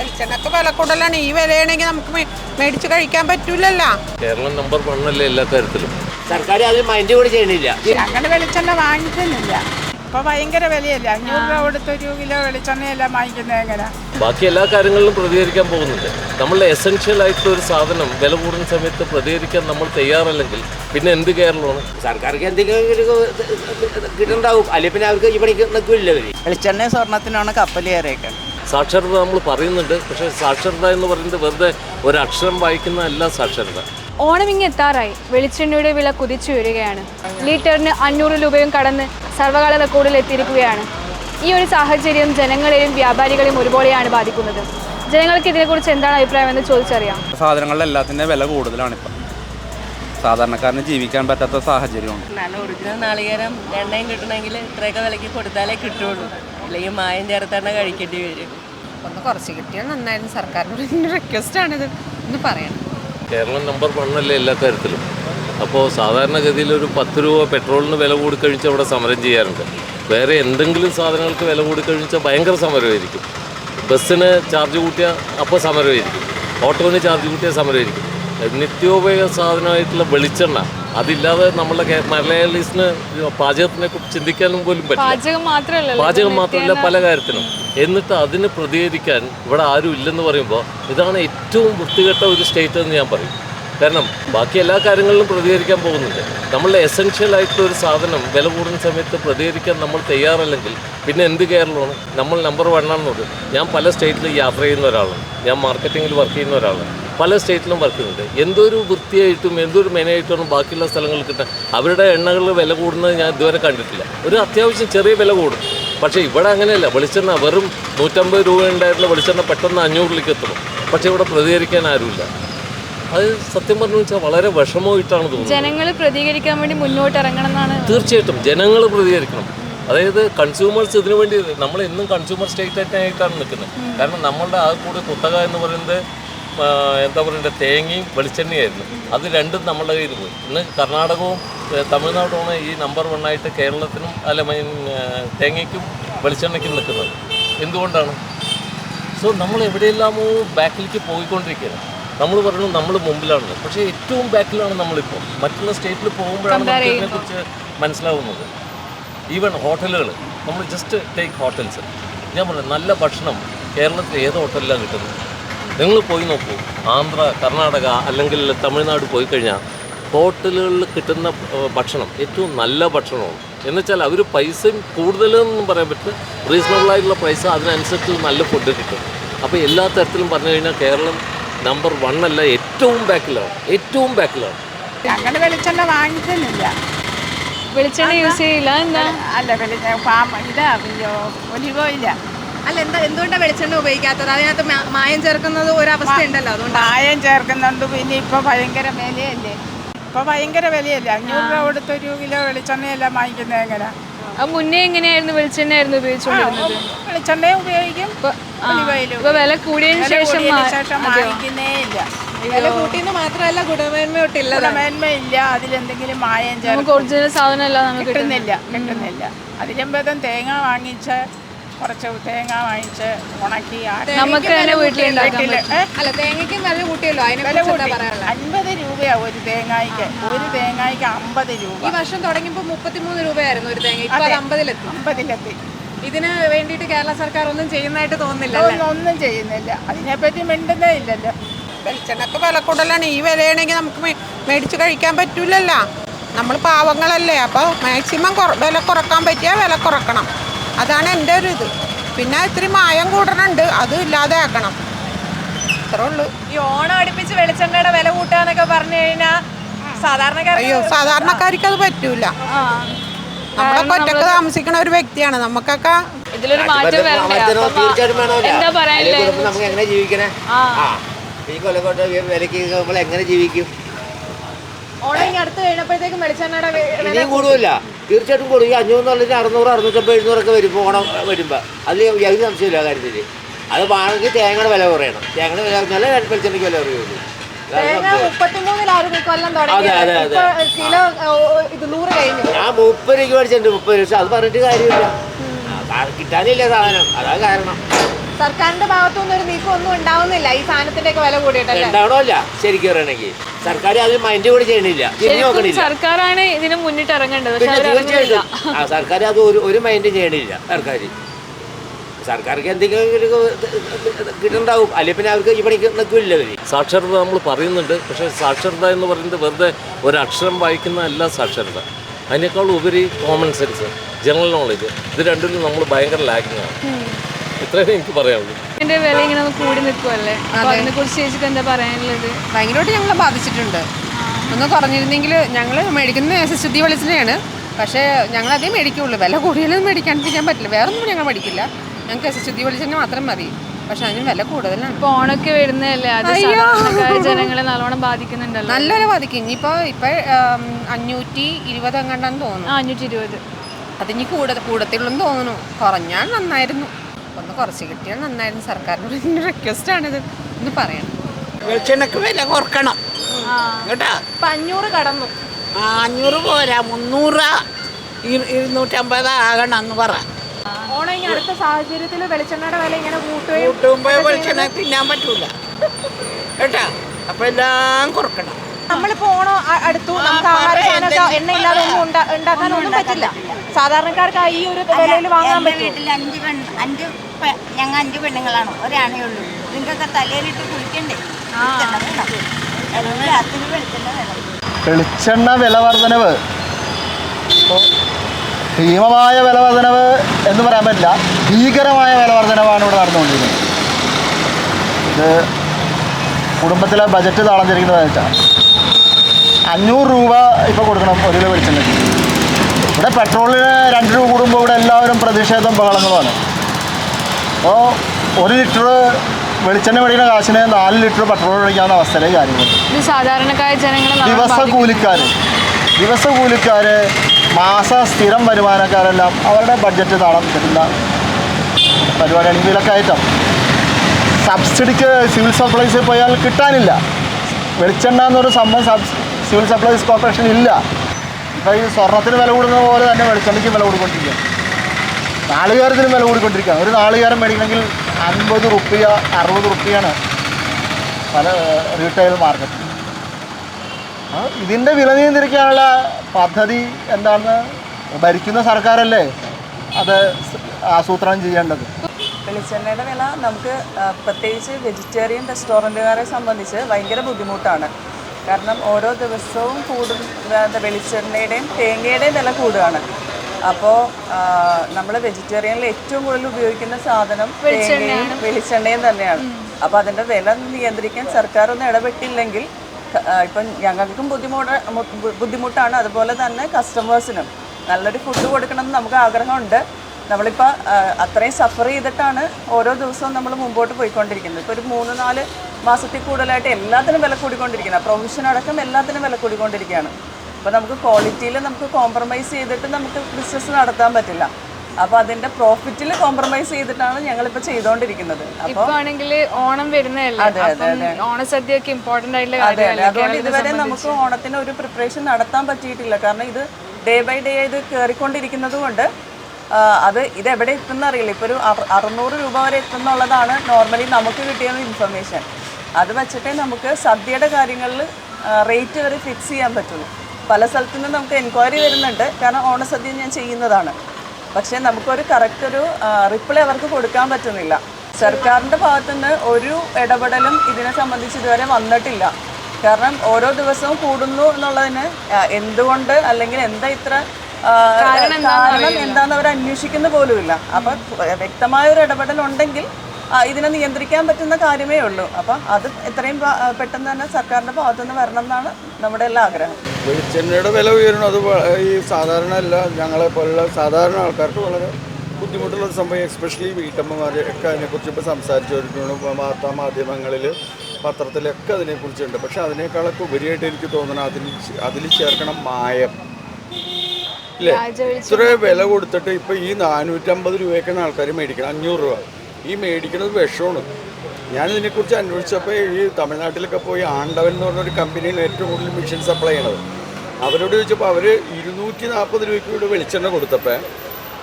വെളിച്ചെണ്ണക്ക് വില കൂടുതലാണ് ഈ വിലയാണെങ്കിൽ നമുക്ക് മേടിച്ച് കഴിക്കാൻ പറ്റൂലല്ലോ. കേരളം നമ്പർ വണ്ണല്ലേ എല്ലാ കാര്യത്തിലും? സർക്കാർ അത് മൈൻഡ് കൂടി ചെയ്യണില്ല. അങ്ങനെ വെളിച്ചെണ്ണ വാങ്ങിക്കുന്നില്ല. ഇപ്പൊ ഭയങ്കര വിലയല്ല? അഞ്ഞൂറ് രൂപ കൊടുത്ത് ഒരു കിലോ വെളിച്ചെണ്ണയെല്ലാം വാങ്ങിക്കുന്നത് എങ്ങനെ? ബാക്കി എല്ലാ കാര്യങ്ങളിലും പ്രതികരിക്കാൻ പോകുന്നുണ്ട്. നമ്മളുടെ എസെൻഷ്യൽ ആയിട്ടുള്ള ഒരു സാധനം വില കൂടുന്ന സമയത്ത് പ്രതികരിക്കാൻ നമ്മൾ തയ്യാറല്ലെങ്കിൽ പിന്നെ എന്ത് കേരളമാണ്? സർക്കാർക്ക് എന്തെങ്കിലും കിട്ടുന്നുണ്ടാവും അല്ലെങ്കിൽ പിന്നെ അവർക്ക് ഈ പണിക്ക് നിൽക്കില്ല വെളിച്ചെണ്ണ സ്വർണത്തിനാണ് കപ്പൽ കയറിയേക്കാൻ സാക്ഷരത നമ്മൾ പറയുന്നുണ്ട്. പക്ഷേ സാക്ഷരത എന്ന് പറയുന്നത് വെറുതെ ഒരു അക്ഷരം വായിക്കുന്നതല്ല സാക്ഷരത. ഓണം ഇങ്ങ് എത്താറായി. വെളിച്ചെണ്ണയുടെ വില കുതിച്ചു വരികയാണ്. ലിറ്ററിന് അഞ്ഞൂറ് രൂപയും കടന്ന് സർവകാല റെക്കോർഡിൽ എത്തിയിരിക്കുകയാണ്. ഈ ഒരു സാഹചര്യം ജനങ്ങളെയും വ്യാപാരികളെയും ഒരുപോലെയാണ് ബാധിക്കുന്നത്. ജനങ്ങൾക്ക് ഇതിനെക്കുറിച്ച് എന്താണ് അഭിപ്രായം എന്ന് ചോദിച്ചറിയാം. സാധനങ്ങളുടെ എല്ലാത്തിന്റെ വില കൂടുതലാണ് ഇപ്പം സാധാരണക്കാരന് ജീവിക്കാൻ പറ്റാത്ത സാഹചര്യമാണ് നല്ല ഒറിജിനൽ നാളികേരം എണ്ണയും കിട്ടണമെങ്കിൽ ഇത്രയൊക്കെ വിലയ്ക്ക് കൊടുത്താലേ കിട്ടുള്ളൂ. അല്ലെങ്കിൽ മായം ചേർത്താണ് കഴിക്കേണ്ടി വരും. ഒന്ന് കുറച്ച് കിട്ടിയാൽ നന്നായിരുന്നു. സർക്കാരിനോട് റിക്വസ്റ്റ് ആണിത്. എന്ന് പറയണം. കേരളം നമ്പർ വണ്ണല്ലേ എല്ലാ കാര്യത്തിലും? അപ്പോൾ സാധാരണഗതിയിൽ ഒരു പത്ത് രൂപ പെട്രോളിന് വില കൂടിക്കഴിഞ്ഞാൽ അവിടെ സമരം ചെയ്യാറുണ്ട്. വേറെ എന്തെങ്കിലും സാധനങ്ങൾക്ക് വില കൂടിക്കഴിഞ്ഞാൽ ഭയങ്കര സമരമായിരിക്കും. ബസ്സിന് ചാർജ് കൂട്ടിയാൽ അപ്പോൾ സമരമായിരിക്കും. ഓട്ടോവിന് ചാർജ് കൂട്ടിയാൽ സമരമായിരിക്കും. നിത്യോപയോഗ സാധനമായിട്ടുള്ള വെളിച്ചെണ്ണ അതില്ലാതെ നമ്മളെ മലയാളീസിന് പാചകത്തിനെ കുറിച്ച് ചിന്തിക്കാനും പോലും പറ്റില്ല. പാചകം മാത്രമല്ല പല കാര്യത്തിനും. എന്നിട്ട് അതിന് പ്രതികരിക്കാൻ ഇവിടെ ആരും ഇല്ലെന്ന് പറയുമ്പോൾ ഇതാണ് ഏറ്റവും വൃത്തികെട്ട ഒരു സ്റ്റേറ്റ് എന്ന് ഞാൻ പറയും. കാരണം ബാക്കി എല്ലാ കാര്യങ്ങളിലും പ്രതികരിക്കാൻ പോകുന്നുണ്ട്. നമ്മളുടെ എസെൻഷ്യൽ ആയിട്ടുള്ള ഒരു സാധനം വില കൂടുന്ന സമയത്ത് പ്രതികരിക്കാൻ നമ്മൾ തയ്യാറല്ലെങ്കിൽ പിന്നെ എന്ത് കേരളമാണ്? നമ്മൾ നമ്പർ വൺ വണ്ണാണെന്നത് ഞാൻ പല സ്റ്റേറ്റിൽ യാത്ര ചെയ്യുന്ന ഒരാളാണ്. ഞാൻ മാർക്കറ്റിങ്ങിൽ വർക്ക് ചെയ്യുന്ന ഒരാളാണ്. പല സ്റ്റേറ്റിലും വർക്ക് ചെയ്യുന്നുണ്ട്. എന്തൊരു വൃത്തിയായിട്ടും എന്തൊരു മെനയായിട്ടും ബാക്കിയുള്ള സ്ഥലങ്ങളിൽ കിട്ടാൻ അവരുടെ എണ്ണകൾ വില കൂടുന്നത് ഞാൻ ഇതുവരെ കണ്ടിട്ടില്ല. ഒരു അത്യാവശ്യം ചെറിയ വില കൂടും. പക്ഷേ ഇവിടെ അങ്ങനെയല്ല. വെളിച്ചെണ്ണ വെറും നൂറ്റമ്പത് രൂപ ഉണ്ടായിരുന്ന വെളിച്ചെണ്ണ പെട്ടെന്ന് അഞ്ഞൂറിലേക്ക് എത്തണം പക്ഷേ ഇവിടെ പ്രതികരിക്കാൻ ആരുമില്ല. അത് സത്യം പറഞ്ഞു വെച്ചാൽ വളരെ വിഷമമായിട്ടാണ് തോന്നുന്നത്. ജനങ്ങൾ പ്രതികരിക്കാൻ വേണ്ടി മുന്നോട്ട് ഇറങ്ങണം എന്നാണ് തീർച്ചയായിട്ടും. ജനങ്ങൾ പ്രതികരിക്കണം. അതായത് കൺസ്യൂമേഴ്സ് ഇതിനു വേണ്ടി നമ്മൾ എന്നും കൺസ്യൂമർ സ്റ്റേറ്റ് ആയിട്ടാണ് നിൽക്കുന്നത്. കാരണം നമ്മളുടെ ആ കൂടെ കുത്തക എന്ന് പറയുന്നത് എന്താ പറയുക തേങ്ങയും വെളിച്ചെണ്ണയായിരുന്നു. അത് രണ്ടും നമ്മളുടെ കയ്യിൽ പോയി. ഇന്ന് കർണാടകവും തമിഴ്നാടുമാണ് ഈ നമ്പർ വണ്ണായിട്ട് കേരളത്തിനും അല്ല മീൻ തേങ്ങയ്ക്കും വെളിച്ചെണ്ണയ്ക്കും നിൽക്കുന്നത്. എന്തുകൊണ്ടാണ്? സോ നമ്മൾ എവിടെയെല്ലാമോ ബാക്കിലേക്ക് പോയിക്കൊണ്ടിരിക്കുകയാണ്. നമ്മൾ പറയുന്നത് നമ്മൾ മുമ്പിലാണ്. പക്ഷേ ഏറ്റവും ബാക്കിലാണ് നമ്മളിപ്പോൾ. മറ്റുള്ള സ്റ്റേറ്റിൽ പോകുമ്പോഴാണ് നമുക്ക് ഇതിനെക്കുറിച്ച് മനസ്സിലാവുന്നത്. ഈവൻ ഹോട്ടലുകൾ നമ്മൾ ജസ്റ്റ് ടേക്ക് ഹോട്ടൽസ് ഞാൻ പറഞ്ഞു നല്ല ഭക്ഷണം കേരളത്തിൽ ഏത് ഹോട്ടലിലാണ് കിട്ടുന്നത്? നിങ്ങൾ പോയി നോക്കൂ. ആന്ധ്ര കർണാടക അല്ലെങ്കിൽ തമിഴ്നാട് പോയി കഴിഞ്ഞാൽ ഹോട്ടലുകളിൽ കിട്ടുന്ന ഭക്ഷണം ഏറ്റവും നല്ല ഭക്ഷണമാണ്. എന്ന് വെച്ചാൽ അവർ പൈസയും കൂടുതലെന്നും പറയാൻ പറ്റും റീസണബിളായിട്ടുള്ള പൈസ അതിനനുസരിച്ച് നല്ല ഫുഡ് കിട്ടും. അപ്പോൾ എല്ലാ തരത്തിലും പറഞ്ഞു കഴിഞ്ഞാൽ കേരളം നമ്പർ വൺ അല്ല ഏറ്റവും ബാക്കിലാണ്. ഏറ്റവും ബാക്കിലാണ്. ഞങ്ങൾ വെളിച്ചെണ്ണ വാങ്ങിക്കുന്നില്ല വെളിച്ചെണ്ണ യൂസ് ചെയ്യില്ല. എന്താ അല്ല വെളിച്ചെണ്ണ പാമ്പ ഇതാ ഒലിവ് ഇല്ല അല്ല എന്താ എന്തുകൊണ്ടാണ് വെളിച്ചെണ്ണ ഉപയോഗിക്കാത്തത്? അതിനകത്ത് മായം ചേർക്കുന്നത് ഒരവസ്ഥ ഉണ്ടല്ലോ അതുകൊണ്ട്. മായം ചേർക്കുന്നുണ്ട് പിന്നെ ഇപ്പൊ ഭയങ്കര വിലയല്ലേ? ഇപ്പൊ ഭയങ്കര വിലയല്ലേ? അഞ്ഞൂറ് രൂപ കൊടുത്ത് ഒരു കിലോ വെളിച്ചെണ്ണയെല്ലാം വാങ്ങിക്കുന്നത് എങ്ങനെ? മുന്നേ എങ്ങനെയായിരുന്നു വെളിച്ചെണ്ണ ആയിരുന്നു ഉപയോഗിച്ചുകൊണ്ടിരുന്നത് വെളിച്ചെണ്ണയും ഉപയോഗിക്കും ഇപ്പൊ വില കൂടിയതിനു ശേഷം വാങ്ങിക്കുന്നേ ഇല്ല. വില കൂട്ടിയെന്ന് മാത്രമല്ല ഗുണമേന്മ ഒട്ടില്ല ഗുണമേന്മയില്ല അതിലെന്തെങ്കിലും മായം നമുക്ക് ചേർക്കും. ഒറിജിനൽ സാധനം അല്ല നമുക്ക് കിട്ടുന്നില്ല കിട്ടുന്നില്ല. അതിലും ഭേദം തേങ്ങ വാങ്ങിച്ച് കുറച്ച് തേങ്ങ വാങ്ങിച്ച് ഉണക്കി നമുക്ക് തന്നെ വീട്ടിലുണ്ടാക്കാൻ? അല്ല തേങ്ങയ്ക്ക് നല്ല കൂട്ടിയല്ലോ. അതിനെ അൻപത് രൂപയാ ഒരു തേങ്ങായ്ക്ക്. ഒരു തേങ്ങായ്ക്ക് അമ്പത് രൂപ. ഈ വർഷം തുടങ്ങിയപ്പോൾ മുപ്പത്തിമൂന്ന് രൂപയായിരുന്നു ഒരു തേങ്ങ. ഇപ്പൊ. അമ്പതിലെത്തി. അമ്പതിലെത്തി. ഇതിന് വേണ്ടിയിട്ട് കേരള സർക്കാർ ഒന്നും ചെയ്യുന്നതായിട്ട് തോന്നുന്നില്ല അല്ലേ? ഒന്നും ചെയ്യുന്നില്ല. അതിനെപ്പറ്റി മിണ്ടുന്നേ ഇല്ലല്ലോ. വെളിച്ചെണ്ണക്ക് വില കൂടുതലാണ്. ഈ വിലയാണെങ്കിൽ നമുക്ക് മേടിച്ച് കഴിക്കാൻ പറ്റൂലല്ലോ. നമ്മൾ പാവങ്ങളല്ലേ? അപ്പോൾ മാക്സിമം കുറ വില കുറയ്ക്കാൻ പറ്റിയാൽ വില കുറക്കണം. അതാണ് എന്റെ ഒരു ഇത്. പിന്നെ ഇത്തിരി മായം കൂടണുണ്ട് അത് ഇല്ലാതെ ആക്കണം ഇത്രേ ഉള്ളൂ. ഈ ഓണം അടുപ്പിച്ച് വെളിച്ചെണ്ണയുടെ വില കൂട്ടാന്നൊക്കെ പറഞ്ഞു കഴിഞ്ഞാൽ സാധാരണക്കാർ അയ്യോ സാധാരണക്കാർക്ക് അത് പറ്റൂല. നമ്മളൊക്കെ ഒറ്റയ്ക്ക് താമസിക്കുന്ന ഒരു വ്യക്തിയാണ്. നമുക്കൊക്കെ ഇതിലൊരു മാറ്റം വരണ്ടേ? അപ്പൊ തീർച്ചയായിട്ടും വേണമല്ലോ എന്താ അല്ലെങ്കിൽ നമുക്ക് എങ്ങനെ ജീവിക്കണേ? ആ. ആ. ഈ കൊല്ലക്കോട്ട് വിലക്ക് നമ്മൾ എങ്ങനെ ജീവിക്കും? ഓണം ഇനി അടുത്ത് കഴിഞ്ഞപ്പോഴത്തേക്കും വെളിച്ചെണ്ണയുടെ വെ- വില ഇനിയും കൂടുമല്ല തീർച്ചയായിട്ടും കൊടുക്കും. ഈ അഞ്ഞൂറ് എന്നുള്ളത് അറുന്നൂറ് അറുന്നൂറ്റമ്പത് എഴുന്നൂറൊക്കെ വരുമ്പോൾ ഓണം വരുമ്പോൾ അതിൽ യാതൊരു സംശയമില്ല ആ കാര്യത്തിൽ അത് വേണമെങ്കിൽ തേങ്ങയുടെ വില കുറയണം. തേങ്ങയുടെ വില നല്ല വെളിച്ചെണ്ണയ്ക്ക് വില കുറയുള്ളൂ. ഞാൻ മുപ്പത് രൂപ മേടിച്ചിട്ടുണ്ട് മുപ്പത് രൂപ. അത് പറഞ്ഞിട്ട് കാര്യമില്ല. കിട്ടാനില്ല സാധനം. അതാ കാരണം. സർക്കാരിന്റെ ഭാഗത്തുനിന്ന് ഒരു നീക്കം ഒന്നും ഉണ്ടാവുന്നില്ല. ഈ സാധനത്തിന്റെ ഒക്കെ വില കൂടിയിട്ടല്ലേ? ഉണ്ടാവണമല്ല. ശരിക്കും പറയണെങ്കിൽ സർക്കാർ അത് മൈൻഡ് കൂടി ചെയ്യണില്ല. തിരിഞ്ഞു ശരിക്കും നോക്കണില്ല. സർക്കാരാണ് ഇതിന് മുന്നിട്ട് ഇറങ്ങേണ്ടത്. പിന്നെ തീർച്ചയായിട്ടും. ആ സർക്കാർ അത് ഒരു മൈൻഡ് മൈൻഡും ചെയ്യണില്ല സർക്കാർ സർക്കാർക്ക് എന്തെങ്കിലും കിട്ടുന്നുണ്ടാവും അല്ലെങ്കിൽ പിന്നെ അവർക്ക് ഈ പണിക്ക് നിൽക്കില്ല അവർ സാക്ഷരത നമ്മൾ പറയുന്നുണ്ട്. പക്ഷേ സാക്ഷരത എന്ന് പറയുന്നത് വെറുതെ ഒരു അക്ഷരം വായിക്കുന്ന അല്ല സാക്ഷരത. അതിനേക്കാൾ ഉപരി കോമൺ സെൻസ് ജനറൽ നോളജ് ഇത് രണ്ടിലും നമ്മൾ ഭയങ്കര ലാഗിങ് ആണ് ഇത്രയും എനിക്ക് പറയാനുള്ളൂ. ഇതിന്റെ വില ഇങ്ങനെ ഒന്ന് കൂടി നിൽക്കുമല്ലേ അപ്പൊ അതിനെ കുറിച്ച് ചേച്ചിക്ക് എന്താ പറയാനുള്ളത്? ഭയങ്കരമായിട്ട് ഞങ്ങളെ ബാധിച്ചിട്ടുണ്ട്. ഒന്ന് കുറഞ്ഞിരുന്നെങ്കിൽ ഞങ്ങൾ മേടിക്കുന്ന ശുദ്ധി വെളിച്ചെണ്ണയാണ്. പക്ഷേ ഞങ്ങൾ അതേ മേടിക്കുള്ളൂ. വില കൂടിയാലും മേടിക്കാണ്ടിരിക്കാൻ പറ്റില്ല. വേറെ ഒന്നും ഞങ്ങൾ മേടിക്കില്ല. ഞങ്ങൾക്ക് ശുദ്ധി വെളിച്ചെണ്ണ മാത്രം മതി. പക്ഷെ അതിന് വില കൂടുതലാണ്. ഇപ്പൊ ഓണൊക്കെ വരുന്നതല്ലേ? അത് ജനങ്ങളെ നല്ലോണം ബാധിക്കുന്നുണ്ടല്ലോ. നല്ല ബാധിക്കും. ഇനിയിപ്പോ ഇപ്പൊ അഞ്ഞൂറ്റി ഇരുപത് എങ്ങാണ്ടാന്ന് തോന്നുന്നു. ആ അഞ്ഞൂറ്റി ഇരുപത്. അതിനി കൂടുതൽ കൂടത്തുള്ളെന്ന് തോന്നുന്നു. കുറഞ്ഞാൽ നന്നായിരുന്നു. ഒന്ന് കുറച്ച് കിട്ടിയാൽ നന്നായിരുന്നു. സർക്കാരിനോട് റിക്വസ്റ്റ് ആണിത്. എന്ന് പറയണം. വെളിച്ചെണ്ണക്ക് വില കുറക്കണം. കേട്ടാ? ഇപ്പൊ അഞ്ഞൂറ് കടന്നു. ആ, അഞ്ഞൂറ് പോരാ. മുന്നൂറ് ഇരു- ഇരുന്നൂറ്റമ്പത് ആകണം എന്ന് പറ. ഓണം ഇനി അടുത്ത സാഹചര്യത്തിൽ വെളിച്ചെണ്ണയുടെ വില ഇങ്ങനെ കൂട്ടുകയും കൂട്ടുമ്പോ വെളിച്ചെണ്ണ തിന്നാൻ പറ്റൂല. കേട്ടാ? അപ്പൊ എല്ലാം കുറക്കണം. നമ്മളിപ്പോ ഓണം അടുത്തു നമുക്ക് ആഹാര സാധനമൊക്കെ എണ്ണ ഇല്ലാതെ ഒന്നും ഉണ്ടാക്കാൻ ഉണ്ടാക്കാനൊന്നും പറ്റില്ല. സാധാരണക്കാർക്ക് ഈ ഒരു വിലയിൽ വാങ്ങാൻ പറ്റില്ല വീട്ടിൽ അഞ്ച് പെണ്ണ് അഞ്ച് ഞങ്ങൾ അഞ്ച് പെണ്ണുങ്ങളാണ്. ഒരാണേ ഉള്ളൂ. നിങ്ങൾക്കൊക്കെ തലയിലിട്ട് കുളിക്കണ്ടേ? വെളിച്ചെണ്ണ വില വർധനവ് ഭീമമായ വില വർധനവ് എന്ന് പറയാൻ പറ്റില്ല. ഭീകരമായ വില വർധനവാണ് ഇവിടെ നടന്നുകൊണ്ടിരിക്കുന്നത്. ഇത് കുടുംബത്തിലെ ബജറ്റ് താളഞ്ഞിരിക്കുന്നത് വെച്ചാൽ അഞ്ഞൂറ് രൂപ ഇപ്പോൾ കൊടുക്കണം ഒരു കിലോ വെളിച്ചെണ്ണയ്ക്ക്. ഇവിടെ പെട്രോളിന് രണ്ട് രൂപ കൂടുമ്പോൾ ഇവിടെ എല്ലാവരും പ്രതിഷേധം ബഹളങ്ങളുമാണ്. അപ്പോൾ ഒരു ലിറ്റർ വെളിച്ചെണ്ണ മേടിക്കുന്ന കാശിന് നാല് ലിറ്റർ പെട്രോൾ മേടിക്കാവുന്ന അവസ്ഥയിലെ കാര്യങ്ങൾ സാധാരണക്കാരായ ജനങ്ങൾ ദിവസ. കൂലിക്കാർ ദിവസ കൂലിക്കാർ മാസ സ്ഥിരം വരുമാനക്കാരെല്ലാം അവരുടെ ബഡ്ജറ്റ് താളം കിട്ടുന്ന പരിപാടിയാണ്. വിലക്കയറ്റം സബ്സിഡിക്ക് സിവിൽ സപ്ലൈസിൽ പോയാൽ കിട്ടാനില്ല. വെളിച്ചെണ്ണ എന്നൊരു സംഭവം സബ് സിവിൽ സപ്ലൈസ് കോർപ്പറേഷൻ ഇല്ല. ഇപ്പോൾ ഈ സ്വർണത്തിന് വില കൂടുന്ന പോലെ തന്നെ വെളിച്ചെണ്ണയ്ക്ക് വില കൂടിക്കൊണ്ടിരിക്കുക നാളികേരത്തിന് വില കൂടിക്കൊണ്ടിരിക്കുകയാണ്. ഒരു നാളികേരം മേടിക്കണമെങ്കിൽ അൻപത് റുപ്യ അറുപത് റുപ്യാണ് പല റീറ്റെയിൽ മാർക്കറ്റ് ആ, ഇതിന്റെ വില നിയന്ത്രിക്കാനുള്ള പദ്ധതി എന്താണെന്ന് ഭരിക്കുന്ന സർക്കാരല്ലേ അത് ആസൂത്രണം ചെയ്യേണ്ടത്? വെളിച്ചെണ്ണയുടെ വില നമുക്ക് പ്രത്യേകിച്ച് വെജിറ്റേറിയൻ റെസ്റ്റോറന്റുകാരെ സംബന്ധിച്ച് ഭയങ്കര ബുദ്ധിമുട്ടാണ്. കാരണം ഓരോ ദിവസവും കൂടും എന്താ വെളിച്ചെണ്ണയുടെയും തേങ്ങയുടെയും വില കൂടുകയാണ്. അപ്പോൾ നമ്മൾ വെജിറ്റേറിയനിൽ ഏറ്റവും കൂടുതൽ ഉപയോഗിക്കുന്ന സാധനം തേങ്ങയും വെളിച്ചെണ്ണയും തന്നെയാണ്. അപ്പോൾ അതിന്റെ വില നിയന്ത്രിക്കാൻ സർക്കാർ ഒന്ന് ഇടപെട്ടില്ലെങ്കിൽ ഇപ്പം ഞങ്ങൾക്കും ബുദ്ധിമുട്ട് ബുദ്ധിമുട്ടാണ്. അതുപോലെ തന്നെ കസ്റ്റമേഴ്സിനും നല്ലൊരു ഫുഡ് കൊടുക്കണമെന്ന് നമുക്ക് ആഗ്രഹമുണ്ട്. നമ്മളിപ്പോൾ അത്രയും സഫർ ചെയ്തിട്ടാണ് ഓരോ ദിവസവും നമ്മൾ മുമ്പോട്ട് പോയിക്കൊണ്ടിരിക്കുന്നത്. ഇപ്പോൾ ഒരു മൂന്ന് നാല് മാസത്തിൽ കൂടുതലായിട്ട് എല്ലാത്തിനും വില കൂടിക്കൊണ്ടിരിക്കുന്നത് പ്രൊഫഷൻ അടക്കം എല്ലാത്തിനും വില കൂടിക്കൊണ്ടിരിക്കുകയാണ്. അപ്പോൾ നമുക്ക് ക്വാളിറ്റിയിൽ നമുക്ക് കോംപ്രമൈസ് ചെയ്തിട്ട് നമുക്ക് ബിസിനസ് നടത്താൻ പറ്റില്ല. അപ്പൊ അതിന്റെ പ്രോഫിറ്റിൽ കോംപ്രമൈസ് ചെയ്തിട്ടാണ് ഞങ്ങൾ ഇപ്പൊ ആണെങ്കിൽ ഓണം വരുന്നതല്ലേ? ഓണസദ്യയൊക്കെ ഇമ്പോർട്ടന്റ് ആയിട്ടുള്ള അതെ അതുകൊണ്ട് ഇതുവരെ നമുക്ക് ഓണത്തിന് ഒരു പ്രിപ്പറേഷൻ നടത്താൻ പറ്റിയിട്ടില്ല. കാരണം ഇത് ഡേ ബൈ ഡേ ഇത് കയറിക്കൊണ്ടിരിക്കുന്നത് കൊണ്ട് അത് ഇത് എവിടെ എത്തുന്ന അറിയില്ല ഇപ്പോൾ ഒരു അറു- അറുന്നൂറ് രൂപ വരെ എത്തുന്നുള്ളതാണ് നോർമലി നമുക്ക് കിട്ടിയ ഇൻഫർമേഷൻ അത് വെച്ചിട്ടേ നമുക്ക് സദ്യയുടെ കാര്യങ്ങളിൽ റേറ്റ് വരെ ഫിക്സ് ചെയ്യാൻ പറ്റുള്ളൂ. പല സ്ഥലത്തു നിന്ന് നമുക്ക് എൻക്വയറി വരുന്നുണ്ട്. കാരണം ഓണസദ്യ ഞാൻ ചെയ്യുന്നതാണ്. പക്ഷേ നമുക്കൊരു കറക്റ്റ് ഒരു റിപ്ലൈ അവർക്ക് കൊടുക്കാൻ പറ്റുന്നില്ല. സർക്കാരിന്റെ ഭാഗത്തുനിന്ന് ഒരു ഇടപെടലും ഇതിനെ സംബന്ധിച്ച് ഇതുവരെ വന്നിട്ടില്ല. കാരണം ഓരോ ദിവസവും കൂടുന്നു എന്നുള്ളതിന് എന്തുകൊണ്ട് അല്ലെങ്കിൽ എന്താ ഇത്ര കാരണം എന്താണെന്ന് അവർ അന്വേഷിക്കുന്ന പോലുമില്ല. അപ്പം വ്യക്തമായ ഒരു ഇടപെടൽ ഉണ്ടെങ്കിൽ ഇതിനെ നിയന്ത്രിക്കാൻ പറ്റുന്ന കാര്യമേ ഉള്ളൂ. അപ്പം അത് എത്രയും പെട്ടെന്ന് തന്നെ സർക്കാരിന്റെ ഭാഗത്തുനിന്ന് വരണം എന്നാണ് നമ്മുടെ എല്ലാ ആഗ്രഹം. വെളിച്ചെണ്ണയുടെ വില ഉയരണം അത് ഈ സാധാരണ അല്ല ഞങ്ങളെ പോലുള്ള സാധാരണ ആൾക്കാർക്ക് വളരെ ബുദ്ധിമുട്ടുള്ള ഒരു സംഭവം എസ്പെഷ്യലി വീട്ടമ്മമാർ ഒക്കെ അതിനെക്കുറിച്ച് ഇപ്പോൾ സംസാരിച്ചു വരുന്നുണ്ട് വാർത്താ മാധ്യമങ്ങളിൽ പത്രത്തിലൊക്കെ അതിനെക്കുറിച്ചുണ്ട്. പക്ഷെ അതിനേക്കാളൊക്കെ ഉപരിയായിട്ട് എനിക്ക് തോന്നണം അതിൽ അതിൽ ചേർക്കണം മായം. ഇല്ലേ? ഇത്ര വില കൊടുത്തിട്ട് ഇപ്പൊ ഈ നാനൂറ്റമ്പത് രൂപയ്ക്കാണ് ആൾക്കാർ മേടിക്കണം അഞ്ഞൂറ് രൂപ. ഈ മേടിക്കുന്നത് വിഷമാണ്. ഞാൻ ഇതിനെക്കുറിച്ച് അന്വേഷിച്ചപ്പോൾ ഈ തമിഴ്നാട്ടിലൊക്കെ പോയി ആണ്ടവൻ എന്ന് പറഞ്ഞൊരു കമ്പനിയാണ് ഏറ്റവും കൂടുതൽ മിഷൻ സപ്ലൈ ചെയ്യണത്. അവരോട് ചോദിച്ചപ്പോൾ അവർ ഇരുന്നൂറ്റി നാൽപ്പത് രൂപയ്ക്ക് ഇവിടെ വെളിച്ചെണ്ണ കൊടുത്തപ്പോൾ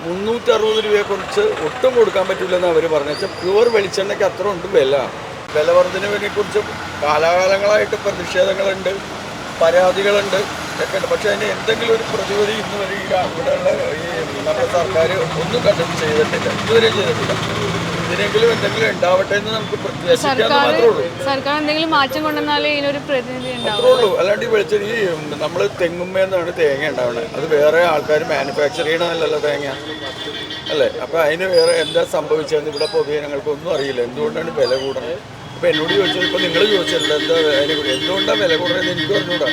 മുന്നൂറ്റി അറുപത് രൂപയെക്കുറിച്ച് ഒട്ടും കൊടുക്കാൻ പറ്റില്ലെന്ന് അവർ പറഞ്ഞു. വെച്ചാൽ പ്യുവർ വെളിച്ചെണ്ണയ്ക്ക് അത്ര ഉണ്ട് വില. വില വർധനവിനെ കുറിച്ച് കാലാകാലങ്ങളായിട്ട് പ്രതിഷേധങ്ങളുണ്ട് പരാതികളുണ്ട് ഒക്കെ ഉണ്ട്. പക്ഷേ അതിന് എന്തെങ്കിലും ഒരു പ്രതിവിധി ഇന്ന് വരെ ഈ ഈ നമ്മുടെ സർക്കാർ ഒന്നും കണ്ടിട്ട് ചെയ്തിട്ടില്ല. ഇതുവരെ ചെയ്തിട്ടില്ല. ഇതിനെങ്കിലും എന്തെങ്കിലും ഉണ്ടാവട്ടെ എന്ന് നമുക്ക് സർക്കാർ സർക്കാർ എന്തെങ്കിലും മാറ്റം കൊണ്ടുവന്നാലേ ഇതിനൊരു പ്രതിനിധി അത്രേ ഉണ്ടാവും അല്ലാണ്ട് ഈ വെളിച്ചെണ്ണ ഈ നമ്മൾ തെങ്ങുമ്മേന്നാണ് തേങ്ങ ഉണ്ടാവുന്നത്. അത് വേറെ ആൾക്കാർ മാനുഫാക്ചർ ചെയ്യണമല്ലല്ലോ തേങ്ങ. അല്ലേ? അപ്പോൾ അതിന് വേറെ എന്താ സംഭവിച്ചതെന്ന് ഇവിടെ പൊതുജനങ്ങൾക്ക് ഒന്നും അറിയില്ല. എന്തുകൊണ്ടാണ് വില കൂടുന്നത്? അപ്പോൾ എന്നോട് ചോദിച്ചത് ഇപ്പോൾ നിങ്ങൾ ചോദിച്ചല്ലോ എന്താ അതിനെ കൂടി എന്തുകൊണ്ടാണ് വില കൂടുന്നത് എനിക്ക് പറഞ്ഞുകൂടാ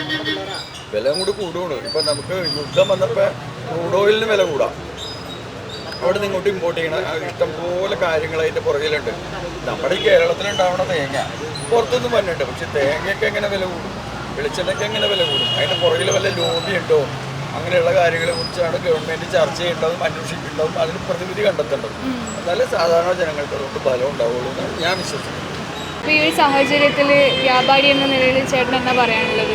വില കൂടി കൂടുകയാണ് ഇപ്പം നമുക്ക് യുദ്ധം വന്നപ്പോൾ ക്രൂഡ് ഓയിലിന് വില കൂടാം. അവിടെ നിന്ന് ഇങ്ങോട്ട് ഇമ്പോർട്ട് ചെയ്യണ ഇഷ്ടംപോലെ കാര്യങ്ങൾ അതിന്റെ പുറകിലുണ്ട്. നമ്മുടെ ഈ കേരളത്തിലുണ്ടാവണ തേങ്ങ പുറത്തൊന്നും വന്നിട്ടുണ്ട്. പക്ഷെ തേങ്ങയ്ക്ക് എങ്ങനെ വില കൂടും? വെളിച്ചെണ്ണയ്ക്ക് എങ്ങനെ വില കൂടും? അതിന്റെ പുറകിൽ വല്ല ലോബി ഉണ്ടോ? അങ്ങനെയുള്ള കാര്യങ്ങളെ കുറിച്ചാണ് ഗവൺമെന്റ് ചർച്ച ചെയ്യേണ്ടതും അന്വേഷിക്കേണ്ടതും അതിന് പ്രതിവിധി കണ്ടെത്തേണ്ടതും. എന്നാലേ സാധാരണ ജനങ്ങൾക്ക് അതുകൊണ്ട് ഫലം ഉണ്ടാവുള്ളൂ എന്നാണ് ഞാൻ വിശ്വസിക്കുന്നു. ഈ ഒരു സാഹചര്യത്തിൽ വ്യാപാരി എന്ന നിലയിൽ ചേട്ടൻ എന്താ പറയാനുള്ളത്?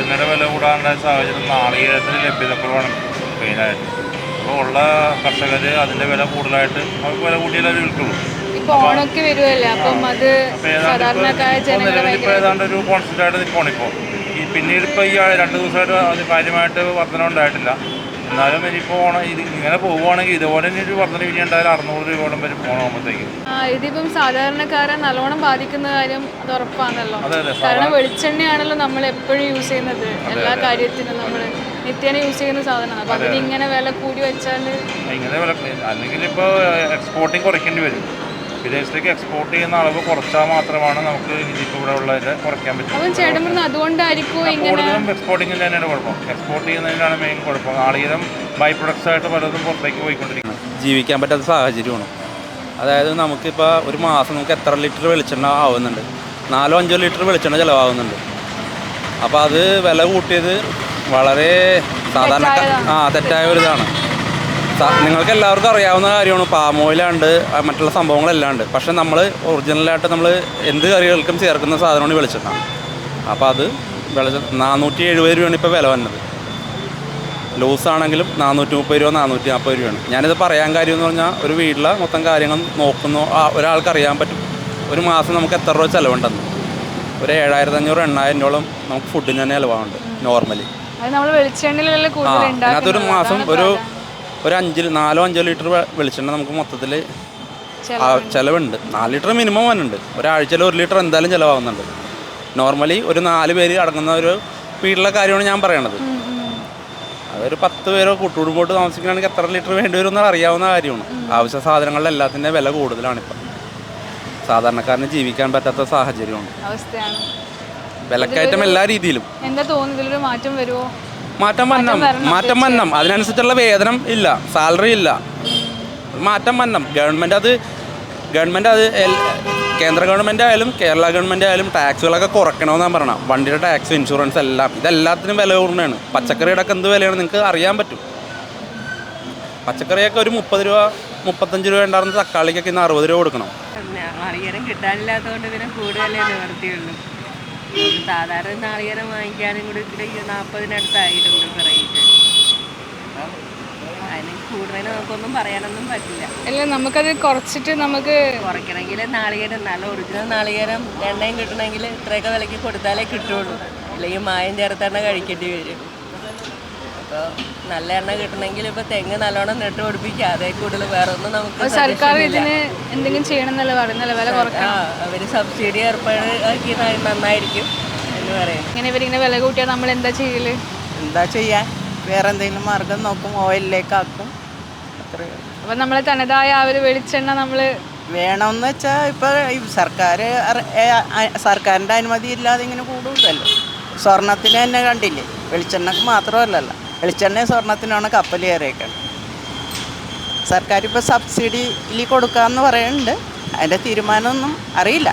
ഇതിനെ വില കൂടാനുള്ള സാഹചര്യം നാളികേരത്തിന് ലഭ്യതക്കുറവാണ് മെയിനായിട്ട്. അപ്പോൾ ഉള്ള കർഷകർ അതിന്റെ വില കൂടുതലായിട്ട് അവർക്ക് വില കൂട്ടിയാലേ അത് വിൽക്കുള്ളൂ. വരുമല്ലേ അപ്പം അത് സാധാരണക്കാരായ ഏതാണ്ട് ഒരു കോൺസ്റ്റന്റ് ആയിട്ട് നിൽക്കുകയാണ് ഇപ്പോൾ ഈ പിന്നീട് ഇപ്പോൾ ഈ രണ്ട് ദിവസമായിട്ട് അത് കാര്യമായിട്ട് വർധന ഉണ്ടായിട്ടില്ല. എന്നാലും ഇനിയിപ്പോൾ ഓണം ഇത് ഇങ്ങനെ പോവുകയാണെങ്കിൽ ഇതുപോലെ തന്നെ ഒരു വർധന ഇനി ഉണ്ടായാലും അറുന്നൂറ് രൂപയോളം വരും ഓണമാകുമ്പോഴത്തേക്കും ആ ഇതിപ്പം സാധാരണക്കാരെ നല്ലോണം ബാധിക്കുന്ന കാര്യം അത് ഉറപ്പാണല്ലോ. കാരണം വെളിച്ചെണ്ണയാണല്ലോ നമ്മൾ എപ്പോഴും യൂസ് ചെയ്യുന്നത് എല്ലാ കാര്യത്തിനും നമ്മൾ നിത്യേന യൂസ് ചെയ്യുന്ന സാധനമാണ്. അപ്പോൾ അതിന് ഇങ്ങനെ വില കൂടി വെച്ചാൽ ഇങ്ങനെ വില അല്ലെങ്കിൽ ഇപ്പോൾ എക്സ്പോർട്ടിങ് കുറയ്ക്കേണ്ടി വരും. വിദേശത്തേക്ക് എക്സ്പോർട്ട് ചെയ്യുന്ന അളവ് കുറച്ചാൽ മാത്രമാണ് നമുക്ക് ഇതിപ്പോൾ ഇവിടെ ഉള്ളതിൽ കുറയ്ക്കാൻ പറ്റും. അതുകൊണ്ടായിരിക്കും ഇങ്ങനെ കൂടുതലും എക്സ്പോർട്ടിങ്ങിൽ തന്നെയാണ് കുഴപ്പം. എക്സ്പോർട്ട് ചെയ്യുന്നതിനാണ് മെയിൻ കുഴപ്പം. നാളികേരം ബൈ പ്രൊഡക്ട്സ് ആയിട്ട് പലതും പുറത്തേക്ക് പോയിക്കൊണ്ടിരിക്കുന്നത്. ജീവിക്കാൻ പറ്റാത്ത സാഹചര്യമാണ് അതായത് നമുക്കിപ്പോൾ ഒരു മാസം നമുക്ക് എത്ര ലിറ്റർ വെളിച്ചെണ്ണ ആവുന്നുണ്ട്? നാലോ അഞ്ചോ ലിറ്റർ വെളിച്ചെണ്ണ ചിലവാകുന്നുണ്ട്. അപ്പോൾ അത് വില കൂട്ടിയത് വളരെ സാധാരണ. ആ തെറ്റായ ഒരു ഇതാണ്. നിങ്ങൾക്ക് എല്ലാവർക്കും അറിയാവുന്ന കാര്യമാണ്. പാം ഓയിലാണ്ട് മറ്റുള്ള സംഭവങ്ങളെല്ലാം ഉണ്ട്. പക്ഷെ നമ്മൾ ഒറിജിനലായിട്ട് നമ്മൾ എന്ത് കറികൾക്കും ചേർക്കുന്ന സാധനമാണ് വെളിച്ചെണ്ണ. അപ്പോൾ അത് വെളിച്ച നാനൂറ്റി എഴുപത് രൂപയാണ് ഇപ്പോൾ വില വന്നത്. ലൂസ് ആണെങ്കിലും നാനൂറ്റി മുപ്പത് രൂപ നാനൂറ്റി നാൽപ്പത് രൂപയാണ്. ഞാനിത് പറയാൻ കാര്യം എന്ന് പറഞ്ഞാൽ ഒരു വീട്ടിലെ മൊത്തം കാര്യങ്ങൾ നോക്കുന്നു ആ ഒരാൾക്ക് അറിയാൻ പറ്റും. ഒരു മാസം നമുക്ക് എത്ര രൂപ ചിലവുണ്ടെന്ന്. ഒരു ഏഴായിരത്തി അഞ്ഞൂറ് എണ്ണായിരം രൂപയോളം നമുക്ക് ഫുഡിന് തന്നെ ചിലവാകുന്നുണ്ട് നോർമലി അത് നമ്മൾ വെളിച്ചെണ്ണയിലല്ലേ കൂടുതൽ അതിനകത്തൊരു ഉണ്ടാക്കുന്നത്. മാസം ഒരു ഒരു അഞ്ച് നാലോ അഞ്ചോ ലിറ്റർ വെ- വെളിച്ചെണ്ണ നമുക്ക് മൊത്തത്തിൽ ചെലവുണ്ട്. നാല് ലിറ്റർ മിനിമം വന്നുണ്ട് ഒരാഴ്ചയിൽ ഒരു ലിറ്റർ എന്തായാലും ചിലവാകുന്നുണ്ട്. നോർമലി ഒരു നാല് പേര് അടങ്ങുന്ന ഒരു വീട്ടിലെ കാര്യമാണ് ഞാൻ പറയണത്. അതൊരു പത്ത് പേരോ കൂട്ടുകുടുമ്പോട്ട് താമസിക്കുകയാണെങ്കിൽ എത്ര ലിറ്റർ വേണ്ടി വരും എന്ന് അറിയാവുന്ന കാര്യമാണ്. ആവശ്യ സാധനങ്ങളുടെ എല്ലാത്തിന്റെ വില കൂടുതലാണ് ഇപ്പം. സാധാരണക്കാരന് ജീവിക്കാൻ പറ്റാത്ത സാഹചര്യമാണ്. അവസ്ഥയാണ്. വിലക്കയറ്റം എല്ലാ രീതിയിലും. എന്താ തോന്നുന്നത് ഇതിലൊരു മാറ്റം വരുമോ മാറ്റം വന്നം. മാറ്റം വന്നം. അതിനനുസരിച്ചുള്ള വേതനം ഇല്ല. സാലറി ഇല്ല. മാറ്റം വന്നം. ഗവൺമെന്റ് അത് ഗവൺമെന്റ് അത് കേന്ദ്ര ഗവൺമെന്റ് ആയാലും കേരള ഗവൺമെന്റ് ആയാലും ടാക്സുകളൊക്കെ കുറയ്ക്കണമെന്നാണ് പറയണം വണ്ടിയുടെ ടാക്സ് ഇൻഷുറൻസ് എല്ലാം. ഇതെല്ലാത്തിനും വില കൂടുന്നതാണ് പച്ചക്കറിയുടെ ഒക്കെ എന്ത് വിലയാണ്? നിങ്ങൾക്ക് അറിയാൻ പറ്റും. പച്ചക്കറിയൊക്കെ ഒരു മുപ്പത് രൂപ മുപ്പത്തഞ്ച് രൂപ ഉണ്ടായിരുന്ന തക്കാളിക്കൊക്കെ ഇന്ന് അറുപത് രൂപ കൊടുക്കണം. കിട്ടാനില്ലാത്തതുകൊണ്ട് പിന്നെ കൂടുതലേ നിവർത്തിയുള്ളൂ സാധാരണ നാളികേരം വാങ്ങിക്കാനും കൂടി ഇവിടെ നാൽപ്പതിനടുത്തായിട്ടുണ്ട് ഇപ്പം റേറ്റ് അതിന് കൂടുതൽ നമുക്കൊന്നും പറയാനൊന്നും പറ്റില്ല. അല്ല നമുക്കത് കുറച്ചിട്ട് നമുക്ക് കുറയ്ക്കണമെങ്കിൽ നാളികേരം നല്ല ഒറിജിനൽ നാളികേരം എണ്ണയും കിട്ടണമെങ്കിൽ ഇത്രയൊക്കെ വിലയ്ക്ക് കൊടുത്താലേ കിട്ടുള്ളൂ. അല്ലെങ്കിൽ മായം ചേർത്തെണ്ണ കഴിക്കേണ്ടി വരും. അപ്പോൾ നല്ല എണ്ണ കിട്ടണമെങ്കിൽ ഇപ്പൊ തെങ്ങ് നല്ലോണം നെട്ട് പിടിപ്പിക്കുക അതേ കൂടുതൽ വേറെ ഒന്നും നമുക്ക് സർക്കാർ. ഇതിന് എന്തെങ്കിലും ചെയ്യണമെന്നല്ല പറയുന്നല്ലേ വില ആ അവർ സബ്സിഡി ഏർപ്പാടാക്കി നന്നായിരിക്കും എന്ന് പറയാം. ഇങ്ങനെ ഇവരിങ്ങനെ വില കൂട്ടിയാൽ നമ്മൾ എന്താ ചെയ്യൽ? എന്താ ചെയ്യാ? വേറെ എന്തെങ്കിലും മാർഗം നോക്കും ഓയിലിലേക്കാക്കും ആക്കും. അപ്പൊ നമ്മളെ തനതായ ആ ഒരു വെളിച്ചെണ്ണ നമ്മൾ വേണമെന്ന് വെച്ചാൽ ഇപ്പൊ ഈ സർക്കാർ സർക്കാരിന്റെ അനുമതി ഇല്ലാതെ ഇങ്ങനെ കൂടുതലല്ലോ സ്വർണത്തിന് തന്നെ കണ്ടില്ലേ? വെളിച്ചെണ്ണക്ക് മാത്രമല്ലല്ലോ. വെളിച്ചെണ്ണ സ്വർണത്തിനാണ് കപ്പൽ കയറിയേക്കുന്നത് സർക്കാർ ഇപ്പോൾ സബ്സിഡിയിൽ കൊടുക്കാമെന്ന് പറയുന്നുണ്ട്. അതിന്റെ തീരുമാനമൊന്നും അറിയില്ല.